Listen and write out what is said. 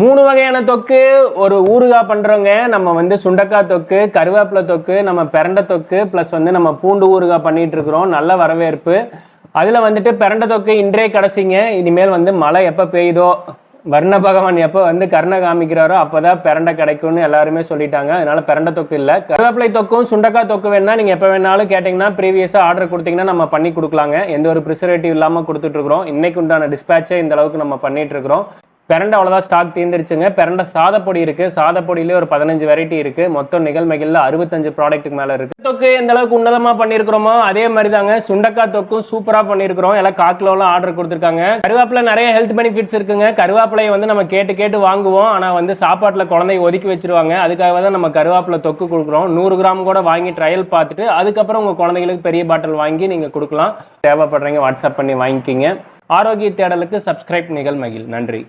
மூணு வகையான தொக்கு ஒரு ஊறுகாய் பண்ணுறவங்க நம்ம வந்து சுண்டக்காய் தொக்கு கருவேப்பிலை தொக்கு நம்ம பிரண்டை தொக்கு ப்ளஸ் வந்து நம்ம பூண்டு ஊறுகாய் பண்ணிட்டு இருக்கிறோம். நல்ல வரவேற்பு. அதில் வந்துட்டு பிரண்டை தொக்கு இன்றே கடைசிங்க இனிமேல் வந்து மழை எப்போ பெய்யுதோ வர்ண பகவான் எப்போ வந்து கருணை காமிக்கிறாரோ அப்போதான் பிறண்டை கிடைக்கும்னு எல்லாருமே சொல்லிட்டாங்க. அதனால பிறண்ட தொக்கு இல்லை. கருவேப்பிலை தொக்கும் சுண்டக்காய் தொக்கு வேணா நீங்கள் எப்போ வேணாலும் கேட்டிங்கன்னா ப்ரீவியஸாக ஆர்டர் கொடுத்தீங்கன்னா நம்ம பண்ணி கொடுக்கலாங்க. எந்த ஒரு ப்ரிசர்வேட்டிவ் இல்லாமல் கொடுத்துட்ருக்குறோம் இன்றைக்கு உண்டான டிஸ்பேச்சை இந்த அளவுக்கு நம்ம பண்ணிட்டு இருக்கிறோம். பிரண்டை அவ்வளோதான் ஸ்டாக் தீர்ந்துருச்சுங்க. பிரண்டை சாதப்பொடி இருக்குது சாதப்பொடியிலே ஒரு பதினஞ்சு வெரைட்டி இருக்குது மொத்தம் நிகழ்மைகளில் அறுபத்தஞ்சு ப்ராடக்ட்டுக்கு மேலே இருக்குது தொக்கு எந்த அளவுக்கு உன்னதமாக பண்ணியிருக்கிறோமோ அதே மாதிரி தாங்க சுண்டக்காய் தொக்கும் சூப்பராக பண்ணியிருக்கிறோம் எல்லாம் காக்கிலோலாம் ஆர்டர் கொடுத்துருக்காங்க. கருவேப்பிலை நிறைய ஹெல்த் பெனிஃபிட்ஸ் இருக்குங்க. கருவேப்பிலையை வந்து நம்ம கேட்டு கேட்டு வாங்குவோம். ஆனால் வந்து சாப்பாட்டில் குழந்தைய ஒதுக்கி வச்சிருவாங்க. அதுக்காக தான் நம்ம கருவேப்பிலை தொக்கு கொடுக்குறோம். நூறு கிராம் கூட வாங்கி ட்ரையல் பார்த்துட்டு அதுக்கப்புறம் உங்கள் குழந்தைங்களுக்கு பெரிய பாட்டில் வாங்கி நீங்கள் கொடுக்கலாம். தேவைப்படுறீங்க வாட்ஸ்அப் பண்ணி வாங்கிக்கிங்க. ஆரோக்கிய தேடலுக்கு சப்ஸ்கிரைப் நிகழ்மகில் நன்றி.